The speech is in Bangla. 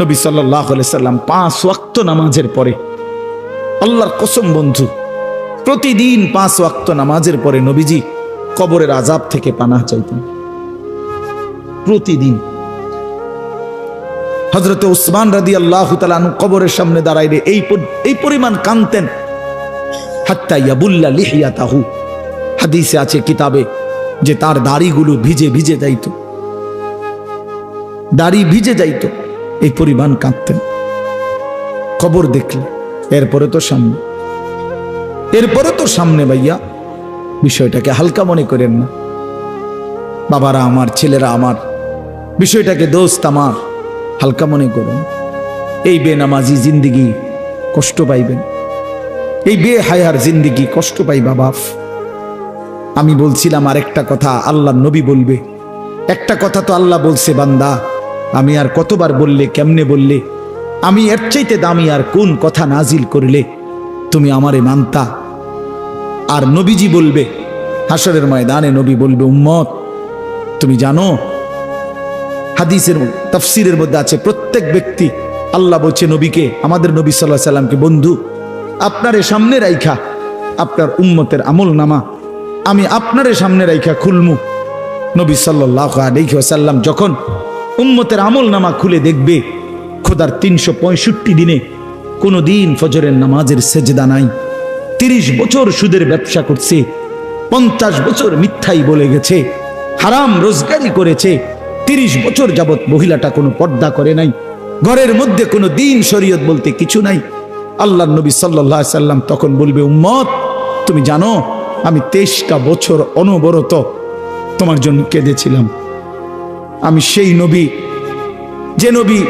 নবী সাল্লাম পাঁচ ওয়াক্ত নামাজের পরে, আল্লাহর কসম বন্ধু, প্রতিদিন পাঁচ ওয়াক্ত নামাজের পরে নবীজি কবরের আজাব থেকে পানাহ চাইতেন। প্রতিদিন। হজরত উসমান রাদি আল্লাহ কবরের সামনে দাঁড়াইলে এই এই পরিমাণ কানতেন হাত্তা লিহিয়া তাহু হাদিসে আছে কিতাবে যে তার দাড়িগুলো ভিজে ভিজে যাইত। দাড়ি ভিজে যাইত। এই পরিমাণ কাঁদতেন। খবর দেখলে এরপরে তো সামনে। এরপরে তো সামনে ভাইয়া। বিষয়টাকে হালকা মনে করেন না। বাবারা আমার, ছেলেরা আমার। বিষয়টাকে দোস্ত আমার। হালকা মনে করুন। এই বেনামাজি জিন্দিগি কষ্ট পাইবেন। এই বে হায়ার জিন্দিগি কষ্ট পাইবা বাপ। আমি বলছিলাম আরেকটা কথা, আল্লাহ নবী বলবে। একটা কথা তো আল্লাহ বলছে, বান্দা। আমি আর কতবার বললে, কেমনে বললে? আমি এর চাইতে দামি আর কোন কথা নাজিল করলে? তুমি আমারে মানতা। আর নবীজি বলবে হাসরের ময়দানে নবী বলবে, উম্মত, তুমি জানো, হাদিসের তফসিরের মধ্যে আছে, প্রত্যেক ব্যক্তি, আল্লাহ বলছে নবীকে, আমাদের নবী সাল্লাহ সাল্লামকে, বন্ধু, আপনারে সামনে রাইখা আপনার উম্মতের আমল নামা আমি আপনারে সামনে রাইখা খুলমু। নবী সাল্লাহ আলহিহাসাল্লাম যখন উম্মতের আমল নামা খুলে দেখবে, খোদার তিনশো পঁয়ষট্টি দিনে কোনো দিন ফজরের নামাজের সেজদা নাই। তিরিশ বছর সুদের ব্যবসা করছে, পঞ্চাশ বছর মিথ্যাই বলে গেছে, হারাম রোজগারি করেছে, তিরিশ বছর যাবৎ মহিলাটা কোনো পর্দা করে নাই, ঘরের মধ্যে কোনো দিন শরীয়ত বলতে কিছু নাই। আল্লাহ নবী সাল্লাহ সাল্লাম তখন বলবে, উম্মত, তুমি জানো, আমি তেইশটা বছর অনবরত তোমার জন্য কেঁদেছিলাম। আমি সেই নবী যে নবী